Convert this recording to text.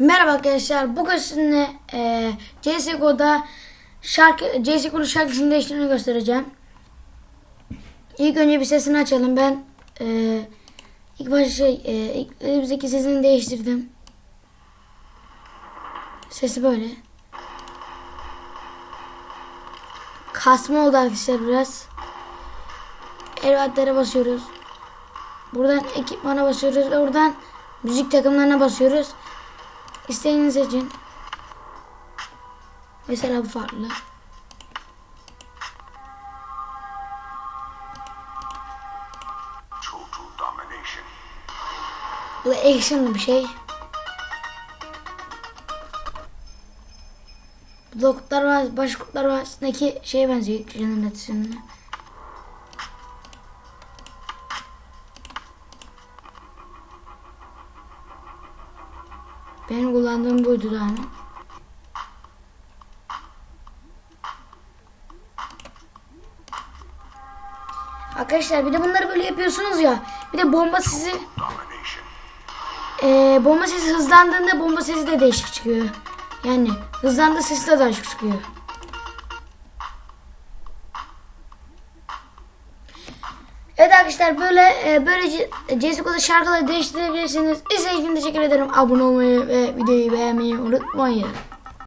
Merhaba arkadaşlar. Bugün sizinle e, CSGO'da şarkı CSGO'nun şarkısını değiştirmeyi göstereceğim. İlk önce bir sesini açalım. Ben e, ilk başta şey e, ilk elimizdeki sesini değiştirdim. Sesi böyle. Kasma oldu arkadaşlar biraz. Elvatlere basıyoruz. Buradan ekipmana basıyoruz. Oradan müzik takımlarına basıyoruz. İstediğinizi seçin. Mesela bu farklı. Bu da actionlı bir şey. Bu da Kurtlar var, baş kurtlar arasındaki şeye benziyor. Jenerasyonuna. Benim kullandığım buydu daha önce. Arkadaşlar bir de bunları böyle yapıyorsunuz ya. Bir de bomba sizi ee, bomba sesi hızlandığında bomba sesi de değişik çıkıyor. Yani hızlandığı sesi de değişik çıkıyor. Evet arkadaşlar böyle e, böylece CSGO'da şarkıları değiştirebilirsiniz. İzlediğiniz için teşekkür ederim. Abone olmayı ve videoyu beğenmeyi unutmayın.